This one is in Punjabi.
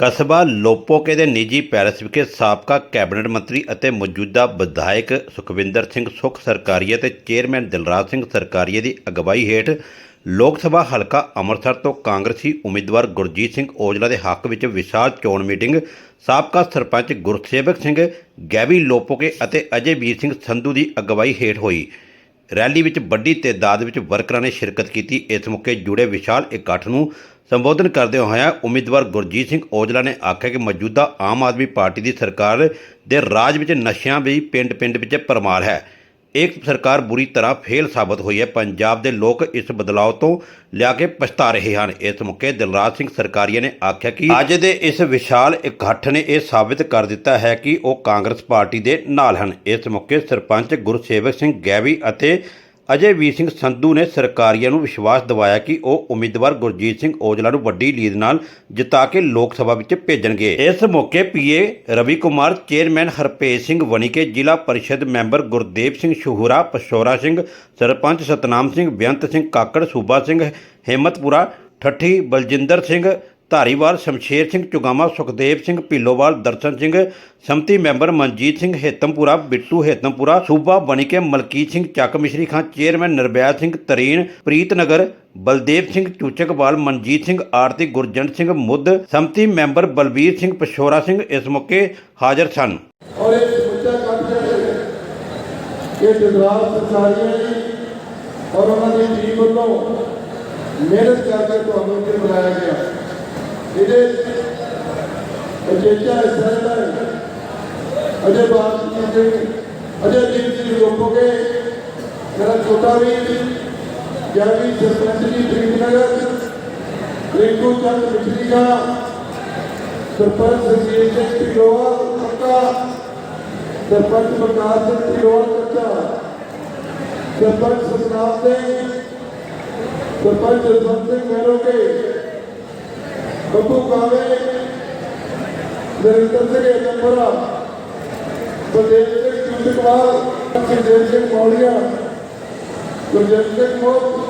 ਕਸਬਾ ਲੋਪੋਕੇ ਦੇ ਨਿੱਜੀ ਪੈਲਸ ਵਿਖੇ ਸਾਬਕਾ ਕੈਬਨਿਟ ਮੰਤਰੀ ਅਤੇ ਮੌਜੂਦਾ ਵਿਧਾਇਕ ਸੁਖਵਿੰਦਰ ਸਿੰਘ ਸੁੱਖ ਸਰਕਾਰੀਆ ਤੇ ਚੇਅਰਮੈਨ ਦਿਲਰਾਜ ਸਿੰਘ ਸਰਕਾਰੀਆ ਦੀ ਅਗਵਾਈ ਹੇਠ ਲੋਕ ਸਭਾ ਹਲਕਾ ਅੰਮ੍ਰਿਤਸਰ ਤੋਂ ਕਾਂਗਰਸੀ ਉਮੀਦਵਾਰ ਗੁਰਜੀਤ ਸਿੰਘ ਔਜਲਾ ਦੇ ਹੱਕ ਵਿੱਚ ਵਿਸ਼ਾਲ ਚੋਣ ਮੀਟਿੰਗ, ਸਾਬਕਾ ਸਰਪੰਚ ਗੁਰਸੇਵਕ ਸਿੰਘ, ਗੈਵੀ ਲੋਪੋਕੇ ਅਤੇ ਅਜੇ ਵੀਰ ਸਿੰਘ ਸੰਧੂ ਦੀ ਅਗਵਾਈ ਹੇਠ ਹੋਈ। ਰੈਲੀ ਵਿੱਚ ਵੱਡੀ ਤਾਦਾਦ ਵਿੱਚ ਵਰਕਰਾਂ ਨੇ ਸ਼ਿਰਕਤ ਕੀਤੀ। ਇਸ ਮੌਕੇ ਜੁੜੇ ਵਿਸ਼ਾਲ ਇਕੱਠ ਨੂੰ ਸੰਬੋਧਨ ਕਰਦੇ ਹੋਇਆ ਉਮੀਦਵਾਰ ਗੁਰਜੀਤ ਸਿੰਘ ਔਜਲਾ ਨੇ ਆਖਿਆ ਕਿ ਮੌਜੂਦਾ ਆਮ ਆਦਮੀ ਪਾਰਟੀ ਦੀ ਸਰਕਾਰ ਦੇ ਰਾਜ ਵਿੱਚ ਨਸ਼ਿਆਂ ਵੀ ਪਿੰਡ-ਪਿੰਡ ਵਿੱਚ ਪਰਮਾਰ ਹੈ। ਇੱਕ ਸਰਕਾਰ ਬੁਰੀ ਤਰ੍ਹਾਂ ਫੇਲ ਸਾਬਤ ਹੋਈ ਹੈ। ਪੰਜਾਬ ਦੇ ਲੋਕ ਇਸ ਬਦਲਾਅ ਤੋਂ ਲਿਆ ਕੇ ਪਛਤਾ ਰਹੇ ਹਨ। ਇਸ ਮੌਕੇ ਦਿਲਰਾਜ ਸਿੰਘ ਸਰਕਾਰੀਆ ਨੇ ਆਖਿਆ ਕਿ ਅੱਜ ਦੇ ਇਸ ਵਿਸ਼ਾਲ ਇਕੱਠ ਨੇ ਇਹ ਸਾਬਿਤ ਕਰ ਦਿੱਤਾ ਹੈ ਕਿ ਉਹ ਕਾਂਗਰਸ ਪਾਰਟੀ ਦੇ ਨਾਲ ਹਨ। ਇਸ ਮੌਕੇ ਸਰਪੰਚ ਗੁਰਸੇਵਕ ਸਿੰਘ ਗੈਵੀ ਅਤੇ ਅਜੇ ਵੀਰ ਸਿੰਘ ਸੰਧੂ ਨੇ ਸਰਕਾਰੀਆਂ ਨੂੰ ਵਿਸ਼ਵਾਸ ਦਿਵਾਇਆ ਕਿ ਉਹ ਉਮੀਦਵਾਰ ਗੁਰਜੀਤ ਸਿੰਘ ਔਜਲਾ ਨੂੰ ਵੱਡੀ ਲੀਡ ਨਾਲ ਜਿਤਾ ਕੇ ਲੋਕ ਸਭਾ ਵਿੱਚ ਭੇਜਣਗੇ। ਇਸ ਮੌਕੇ ਪੀਏ ਰਵੀ ਕੁਮਾਰ ਚੇਅਰਮੈਨ ਹਰਪੇਸ਼ ਸਿੰਘ ਵਣੀਕੇ, ਜ਼ਿਲ੍ਹਾ ਪਰਿਸ਼ਦ ਮੈਂਬਰ ਗੁਰਦੇਵ ਸਿੰਘ ਸ਼ਹੂਰਾ ਪਸ਼ੋਰਾ ਸਿੰਘ, ਸਰਪੰਚ ਸਤਨਾਮ ਸਿੰਘ ਬੇਅੰਤ ਸਿੰਘ ਕਾਕੜ, ਸੂਬਾ ਸਿੰਘ ਹਿੰਮਤਪੁਰਾ, ਠੱਠੀ ਬਲਜਿੰਦਰ ਸਿੰਘ ਧਾਰੀਵਾਲ ਸ਼ਮਸ਼ੇਰ ਸਿੰਘ ਚੁਗਾਮਾ ਸੁਖਦੇਵ ਸਿੰਘ ਭਿੱਲੋਵਾਲ ਦਰਸ਼ਨ ਸਿੰਘ ਸੰਮਤੀ ਮੈਂਬਰ ਮਨਜੀਤ ਸਿੰਘ ਹੇਤਮਪੁਰਾ ਬਿੱਟੂ ਹੇਤਮਪੁਰਾ ਸੂਬਾ ਬਣੀਕੇ ਮਲਕੀਤ ਸਿੰਘ ਚੱਕ ਮਿਸ਼ਰੀ ਖਾਂ ਚੇਅਰਮੈਨ ਨਿਰਭੈ ਸਿੰਘ ਤਰੀਨ ਪ੍ਰੀਤਨਗਰ ਬਲਦੇਵ ਸਿੰਘ ਚੂਚਕਵਾਲ ਮਨਜੀਤ ਸਿੰਘ ਆਰਤੀ ਗੁਰਜੰਟ ਸਿੰਘ ਮੁੱਧ ਸੰਮਤੀ ਮੈਂਬਰ ਬਲਬੀਰ ਸਿੰਘ ਪਸ਼ੌਰਾ ਸਿੰਘ ਇਸ ਮੌਕੇ ਹਾਜ਼ਰ ਸਨ ਔਰ ਇਹ ਸਮੁੱਚਾ ਕੰਮ ਜਿਹੜੇ ਇਹ ਗੁਜਰਾਤ ਸਰਕਾਰੀਆਂ ਜੀ ਔਰ ਉਹਨਾਂ ਦੀ ਟੀਮ ਵੱਲੋਂ ਮਿਹਨਤ ਕਰਕੇ ਤੁਹਾਨੂੰ ਇੱਥੇ ਬੁਲਾਇਆ ਗਿਆ ਇਹਦੇ ਅਜੇਜਾ ਹਿੱਸਾ ਜਿਹੜਾ ਹੈ, ਅਜੇ ਬਾਤ ਜੀ ਅਜੇ ਜੀ ਜੀ ਲੋਕੋਗੇ ਮੇਰਾ ਛੋਟਾ ਵੀ ਜਾਨੀ ਸਰਪੰਚ ਜੀ ਪ੍ਰੀਤਨਗਰ ਰਿੰਕੂ ਚੰਦ ਮਿਸ਼ਰੀ ਦਾ ਸਰਪੰਚ ਸੰਜੀਤ ਸਿੰਘ ਢਿਲੋਆ ਕੱਕਾ ਸਰਪੰਚ ਪ੍ਰਕਾਸ਼ ਸਿੰਘ ਢਿਲੋਆ ਕੱਕਾ ਸਰਪੰਚ ਸਤਨਾਮ ਸਿੰਘ ਸਰਪੰਚ ਜਸਵੰਤ ਸਿੰਘ ਮੈਲੋਕੇ ਬੱਬੂ ਕਾਵੇ ਨਰਿੰਦਰ ਸਿੰਘ ਏਕਮਪੁਰਾ ਬਲਦੇਵ ਸਿੰਘ ਚੁੰਦਕਵਾਲ ਸੁਖਦੇਵ ਸਿੰਘ ਮੌਲੀਆ ਗੁਰਜੀਤ ਸਿੰਘ ਮੋਹ